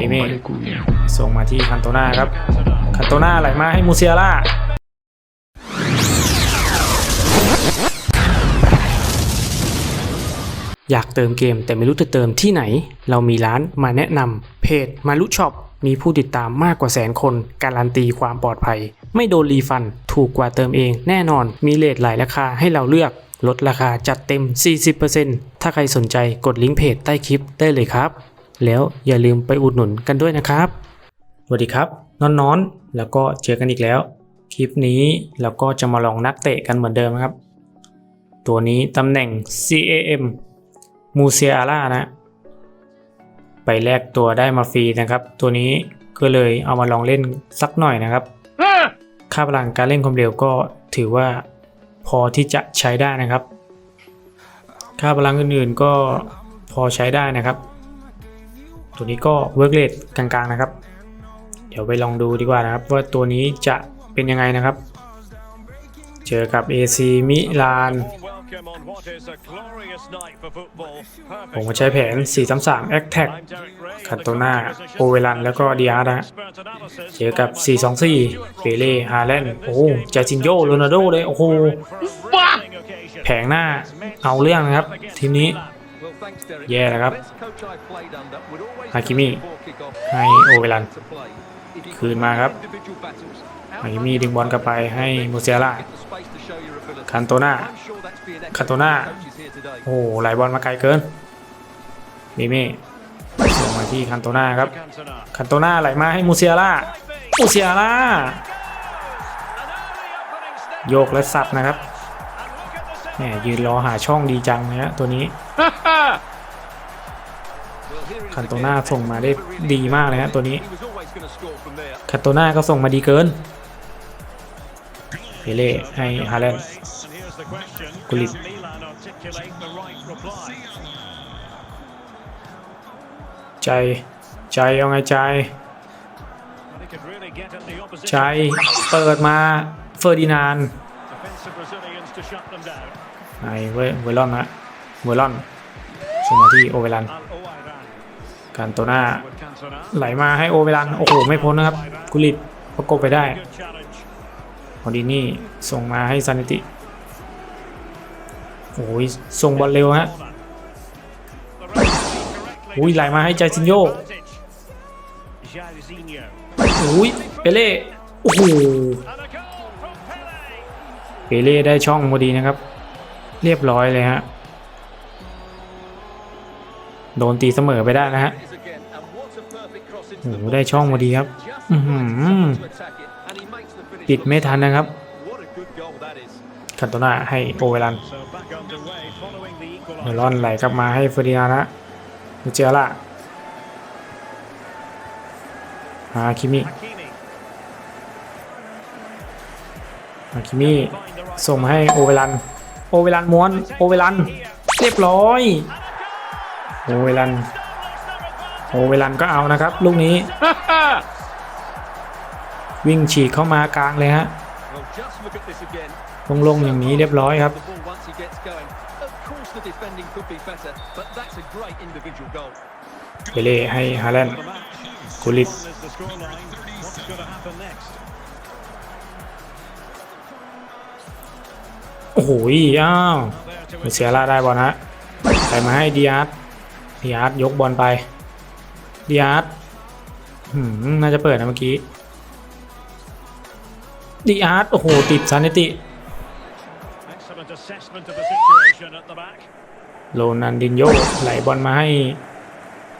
เอเม่ส่งมาที่คันโตนาครับ คันโตนาไหลมาให้มูเซียล่าอยากเติมเกมแต่ไม่รู้จะเติมที่ไหน เรามีร้านมาแนะนำเพจมารุช็อปมีผู้ติดตามมากกว่าแสนคน การันตีความปลอดภัย ไม่โดนรีฟัน ถูกกว่าเติมเองแน่นอน มีเลทหลายราคาให้เราเลือก ลดราคาจัดเต็ม 40%ถ้าใครสนใจกดลิงก์เพจใต้คลิปได้เลยครับ แล้วอย่าลืมไปอุดหนุนกันด้วยนะครับ สวัสดีครับนอนนอนๆ แล้วก็เจอกันอีกแล้ว คลิปนี้เราก็จะมาลองนักเตะกันเหมือนเดิมนะครับ ตัวนี้ตำแหน่ง CAM มูเซียอาร่านะ ไปแลกตัวได้มาฟรีนะครับ ตัวนี้ก็เลยเอามาลองเล่นสักหน่อยนะครับ ค่าพลังการเล่นความเร็วก็ถือว่าพอที่จะใช้ได้นะครับ ค่าพลังอื่นๆก็พอใช้ได้นะครับ ตัวนี้ก็เวิร์กเลทกลางๆนะครับ เดี๋ยวไปลองดูดีกว่านะครับ ว่าตัวนี้จะเป็นยังไงนะครับ เจอกับ AC มิลานผมก็ใช้แผน 433 a t t a c คันโตนาโอเวลัน แล้วก็ดิอาร์นะฮะเจอกับ 424 เปเล่ฮาแลนด์โอ้จาจินโยโรนัลโดเลย โอ้โหแผงหน้าเอาเรื่องนะครับ ทีมนี้ แย่นะครับฮาคิมิให้โอเวลัน คืนมาครับฮาคิมิดึงบอลกลับไปให้มูเซียล่าคันโตนาคันโตนาโอ้โหไหลบอลมาไกลเกินเมเม่ส่งมาที่คันโตนาครับ คันโตนาไหลมาให้มูเซียล่ามูเซียล่าโยกและสับนะครับแหมยืนรอหาช่องดีจังนะฮะตัวนี้ คันโตนาส่งมาได้ดีมากเลยฮะตัวนี้คันโตนาก็ส่งมาดีเกินเปเล่ให้ฮาแลนด์กุลิตใจ ใจเอาไงใจ ใจ เปิดมาเฟอร์ดินานไอเวเวลอนนะเวลอนส่งมาที่โอเวลัน การโตหน้าไหลมาให้โอเวลันโอ้โหไม่พ้นนะครับกุลิตประกบไปได้ฮอดินี่ส่งมาให้ซานิติโอ้ยส่งบอลเร็วฮะอุ้ยไหลมาให้ใจซินโยอุ้ยเปเล่โอ้โหเปเล่ได้ช่องพอดีนะครับ เรียบร้อยเลยฮะ โดนตีเสมอไปได้นะฮะโอ้โหได้ช่องพอดีครับปิดไม่ทันนะครับคันโตนาให้โอเวลันเมลอนไหลกลับมาให้เฟอร์ดินานะมูเจอล่าฮาคิมิฮาคิมิส่งมให้โอเวลัน โอเวลันม้วน โอเวลัน เรียบร้อย โอเวลันโอเวลันก็เอานะครับ ลูกนี้ วิ่งฉีกเข้ามากลางเลยฮะลงๆอย่างนี้เรียบร้อยครับ เปเล่ให้ฮาแลนด์กุลิตโอ้โหอ้าวเสียลาได้บอลฮะใส่มาให้ดิอาร์ต ดิอาร์ตยกบอลไปดิอาร์ตหืมน่าจะเปิดนะเมื่อกี้ดิอาร์ตโอ้โห ติดซานิติโรนันดินโยไหลบอลมาให้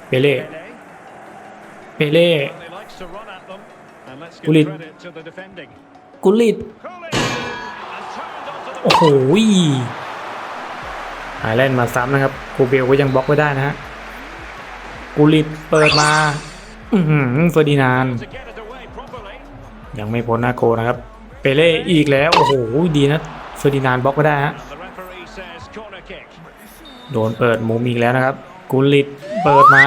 เปเล่เปเล่กุลิตกุลิตโอ้โหหายแลนด์มาซ้ำนะครับกูเบลก็ยังบล็อกไว้ได้นะฮะ กุลิตเปิดมา อืเฟอร์ดินานยังไม่พ้นหน้าโกนะครับ เปเล่อีกแล้ว โอ้โห ดีนะเฟอร์ดินานบล็อกไว้ได้ฮะโดนเปิดมุมอีกแล้วนะครับกุลิตเปิดมา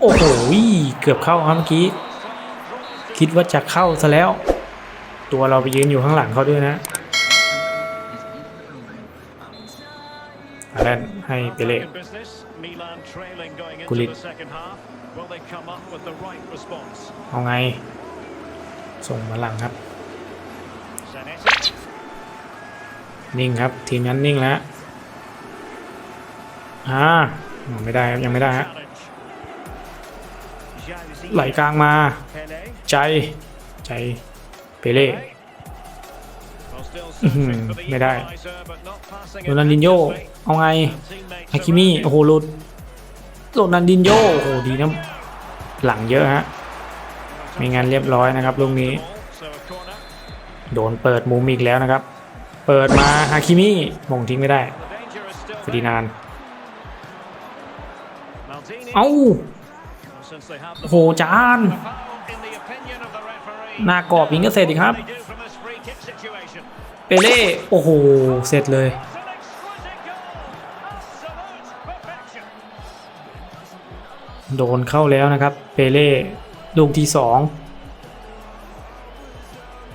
โอ้โห เกือบเข้าครับเมื่อกี้ คิดว่าจะเข้าซะแล้ว ตัวเราไปยืนอยู่ข้างหลังเขาด้วยนะ ฮาแลนให้เปเล่กุลิตเอาไง ส่งมาหลังครับ นิ่งครับ ทีมนั้นนิ่งแล้วอ่าไม่ได้ครับยังไม่ได้ฮะไหลกลางมา ใจ ใจ เปเล่อื้อหือ ไม่ได้โรนัลดินโยเอาไงฮาคิมิโอ้โหหลุดโรนัลดินโยโอ้โหดีนะหลังเยอะฮะไม่งั้นเรียบร้อยนะครับลูกนี้ โดนเปิดมุมอีกแล้วนะครับ เปิดมาฮาคิมิมงทิ้งไม่ได้ฟดีนานเอ้าโอ้โหจานหน้ากรอบยิงก็เสร็จอีกครับ เปเล่โอ้โห เสร็จเลย โดนเข้าแล้วนะครับ เปเล่ลูกที่สอง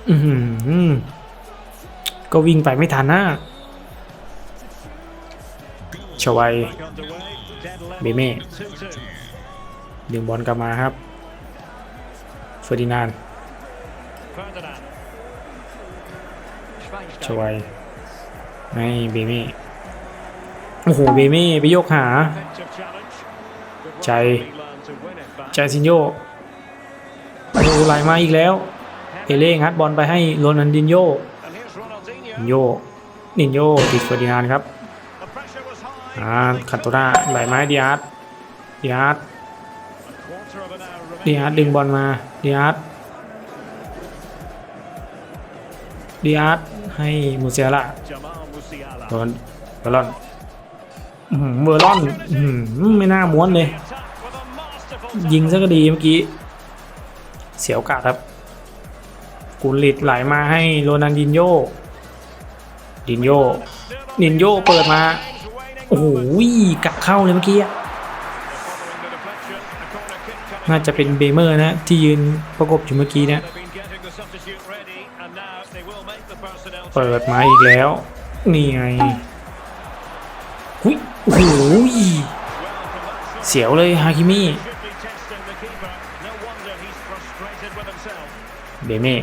อือหือก็วิ่งไปไม่ทันนะชวัยเบเม่ดึงบอลกลับมาครับเฟอร์ดินานด ชวยให้เบเม่โอ้โหเบเม่ไปโยกหา ใจ ใจซินโยโอ้โหไหลมาอีกแล้วเอเล่งัดบอลไปให้โรนันดินโยนินโยนินโยติดเฟอร์ดินานครับอ่าคันโตนาไหลไม้ดิอาร์ดิอาร์ดิอาร์ดึงบอลมาดิอาร์ ดิอาร์ตให้มูเซียล่าโดนเบอร์ลอนเบอร์ลอนไม่น่าม้วนเลย ยิงซะก็ดีเมื่อกี้ เสียวกาดครับ กุลิตไหลมาให้โรนันดินโยดินโยดินโยเปิดมา โอ้โหกลับเข้าเลยเมื่อกี้น่าจะเป็นเบเมอร์นะ ที่ยืนประกบอยู่เมื่อกี้เนี่ย เปิดมาอีกแล้ว นี่ไงหุยโอ้โหเสียวเลยฮาคิมิเบเม่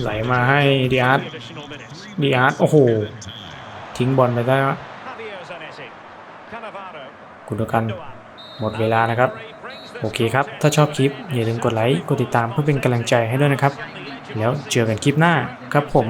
ไหลมาให้ดิอาร์ตดิอาร์ตโอ้โห ทิ้งบอลไปได้วะกุนกันหมดเวลานะครับ โอเคครับ ถ้าชอบคลิป อย่าลืมกดไลค์ กดติดตามเพื่อเป็นกำลังใจให้ด้วยนะครับ แล้วเจอกันคลิปหน้าครับผม